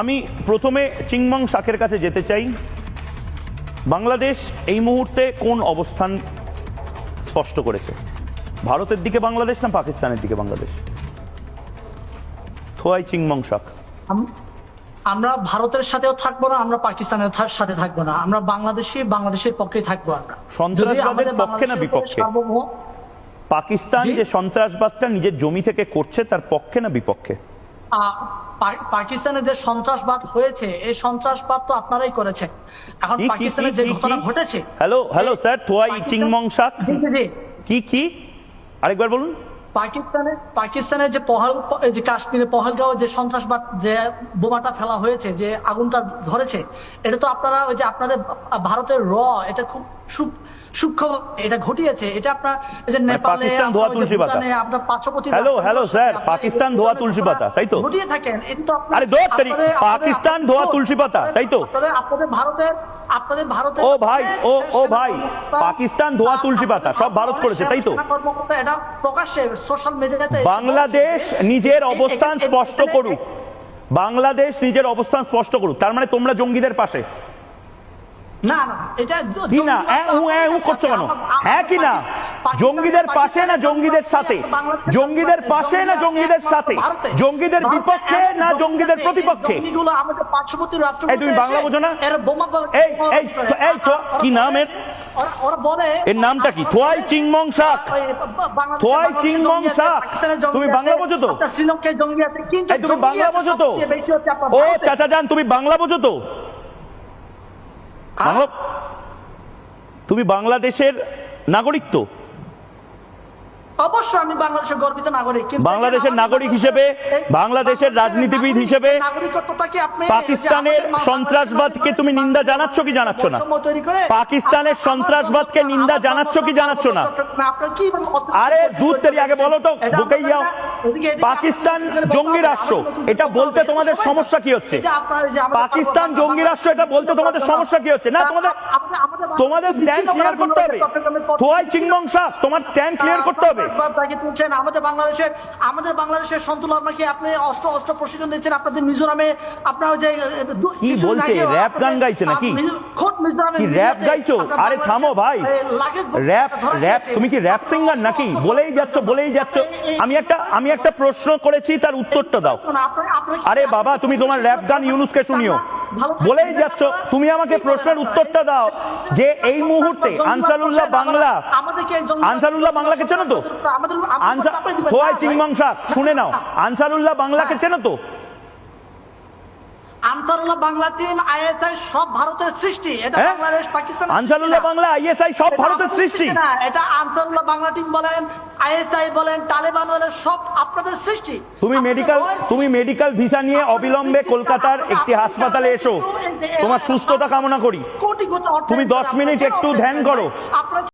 আমি প্রথমে চিংমং শাকের কাছে যেতে চাই। বাংলাদেশ এই মুহূর্তে কোন অবস্থান স্পষ্ট করেছে? ভারতের দিকে বাংলাদেশ না পাকিস্তানের দিকে বাংলাদেশ? থোয়াই চিংমং শাক আমরা ভারতের সাথেও থাকব না আমরা পাকিস্তানের সাথে থাকব না। আমরা বাংলাদেশি বাংলাদেশের পক্ষে থাকব আমরা। সন্ত্রাসবাদের পক্ষে না বিপক্ষে? পাকিস্তান যে সন্ত্রাসবাদটা নিজের জমি থেকে করছে তার পক্ষে না বিপক্ষে? পাকিস্তানে যে সন্ত্রাসবাদ হয়েছে এই সন্ত্রাসবাদ তো আপনারাই করেছেন এখন পাকিস্তানে যে ঘটনা? ঘটেছে হ্যালো হ্যালো স্যার থোয়াই পাকিস্তান- চিংমং শাক জি, জি, জি। কি কি আরেকবার বলুন পাকিস্তানে পাকিস্তানের যে পহল যে কাশ্মীরে পহলগাঁও যে সন্ত্রাসবাদ যে বোমাটা ফেলা হয়েছে যে আগুনটা ধরেছে এটা তো আপনারা ওই যে আপনাদের ভারতের র এটা খুব সূক্ষ্ম এটা ঘটিয়েছে এটা আপনার যে নেপালে মানে পাকিস্তান ধোয়া তুলসী পাতা। আপনার পার্শ্ববর্তী হ্যালো, হ্যালো, স্যার, পাকিস্তান ধোয়া তুলসী পাতা, তাই তো? ঘটিয়ে থাকেন আরে পাকিস্তান ধোয়া তুলসী পাতা, তাই তো? আপনাদের আপনাদের ভারতের আপনাদের ও ভাই, ও, ও ভাই, পাকিস্তান ধোয়া তুলসী পাতা, সব ভারত করেছে, তাই তো? এটা প্রকাশ্যে সোশ্যাল মিডিয়াতে বাংলাদেশ নিজের অবস্থান স্পষ্ট করুক বাংলাদেশ নিজের অবস্থান স্পষ্ট করুক তার মানে তোমরা জঙ্গিদের পাশে না না এটা না জঙ্গিবাদ উ উ আমাদের করছ কেন হ্যাঁ কি না জঙ্গিদের পাশে না জঙ্গিদের সাথে জঙ্গিদের পাশে না জঙ্গিদের সাথে জঙ্গিদের বিপক্ষে না জঙ্গিদের প্রতিপক্ষে জঙ্গিগুলো আমাদের পার্শ্ববর্তী রাষ্ট্র এই তুমি বাংলা বোঝো না? এই, এই, তো- এই, কি নাম এর? ওরা ওরা বলে এর নামটা কি? থোয়াই চিংমং শাক। ওই বা- বাংলাদেশে- থোয়াই চিংমং শাক। তুমি বাংলা বোঝো তো? শ্রীলঙ্কায় জঙ্গি আছে তুমি বাংলা বোঝো তো সবচেয়ে বেশি হচ্ছে আপনার ও চাচা যান তুমি বাংলা বোঝো তো তুমি বাংলাদেশের নাগরিক তো। অবশ্যই আমি বাংলাদেশের গর্বিত নাগরিক বাংলাদেশের নাগরিক হিসেবে, বাংলাদেশের রাজনীতিবিদ হিসেবে পাকিস্তানের সন্ত্রাসবাদকে তুমি নিন্দা জানাচ্ছ কি জানাচ্ছ না? পাকিস্তানের সন্ত্রাসবাদকে নিন্দা জানাচ্ছ কি জানাচ্ছ না? আরে দুধ তেরি আগে বলো তো যাও। পাকিস্তান জঙ্গি রাষ্ট্র এটা বলতে তোমাদের সমস্যা কি হচ্ছে? পাকিস্তান জঙ্গি রাষ্ট্র এটা বলতে তোমাদের সমস্যা কি হচ্ছে? না তোমাদের তোমাদের স্ট্যান্ড ক্লিয়ার করতে হবে। তোমার স্ট্যান্ড ক্লিয়ার করতে হবে। তাকে তুলছেন আমাদের বাংলাদেশের আমাদের বাংলাদেশের সন্তুলন নাকি আপনি অস্ত্র অস্ত্র প্রশিক্ষণ দিচ্ছেন আপনাদের মিজোরামে? আপনার যে কি বলছে? র‍্যাপ গান গাইছে নাকি? খোদ মিজোরামের র‍্যাপ গাইছো? আরে থামো ভাই। বাংলাদেশের, এ, লাগেজ র‍্যাপ র‍্যাপ তুমি কি র‍্যাপ সিঙ্গার নাকি? বলেই যাচ্ছ বলেই যাচ্ছ। আমি একটা আমি একটা প্রশ্ন করেছি তার উত্তরটা দাও। আরে বাবা তুমি তোমার র‍্যাপ গান ইউনুসকে শুনিও। বলেই যাচ্ছ। তুমি আমাকে প্রশ্নের উত্তরটা দাও যে এই মুহূর্তে আনসারুল্লাহ বাংলা। আনসারুল্লাহ বাংলাকে চেনো তো? আনসার চাপাই দিবেন। থোয়াই না, ভাই। চিংমং শাক শুনে নাও আনসারুল্লাহ বাংলাকে চেনো তো? আনসারুল্লাহ বাংলা টিম আইএসআই সব ভারতের সৃষ্টি। এটা হ্যাঁ? বাংলাদেশ পাকিস্তান আনসারুল্লাহ বাংলা আইএসআই সব ভারতের সৃষ্টি। না। এটা আনসারুল্লাহ বাংলা টিম বলেন আইএসআই বলেন তালেবান বলেন সব আপনাদের সৃষ্টি। তুমি মেডিকেল তুমি মেডিকেল ভিসা নিয়ে অবিলম্বে কলকাতার একটি হাসপাতালে এসো। তোমার সুস্থতা কামনা করি। তুমি দশ মিনিট একটু ধ্যান করো।